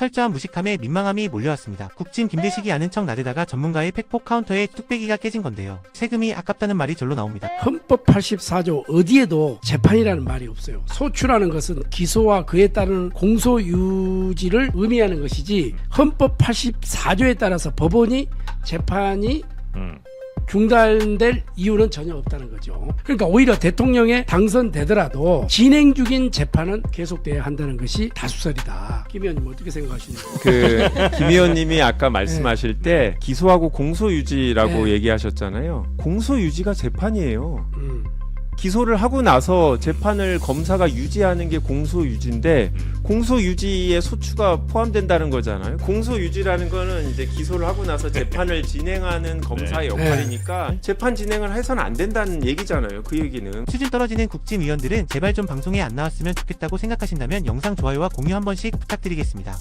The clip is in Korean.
철저한 무식함에 민망함이 몰려왔습니다. 국진 김대식이 아는 척 나대다가 전문가의 팩폭 카운터에 뚝배기가 깨진 건데요. 세금이 아깝다는 말이 절로 나옵니다. 헌법 84조 어디에도 재판이라는 말이 없어요. 소추라는 것은 기소와 그에 따른 공소유지를 의미하는 것이지 헌법 84조에 따라서 법원이 재판이 음. 중단될 이유는 전혀 없다는 거죠. 그러니까 오히려 대통령에 당선되더라도 진행 중인 재판은 계속돼야 한다는 것이 다수설이다. 김 의원님 어떻게 생각하십니까? 그김 의원님이 아까 말씀하실 때 기소하고 공소 유지라고 네. 얘기하셨잖아요. 공소 유지가 재판이에요. 음. 기소를 하고 나서 재판을 검사가 유지하는 게 공소유지인데 공소유지에 소추가 포함된다는 거잖아요. 공소유지라는 거는 이제 기소를 하고 나서 재판을 진행하는 검사의 역할이니까 재판 진행을 해서는 안 된다는 얘기잖아요. 그 얘기는. 수준 떨어지는 국진 위원들은 제발 좀 방송에 안 나왔으면 좋겠다고 생각하신다면 영상 좋아요와 공유 한 번씩 부탁드리겠습니다.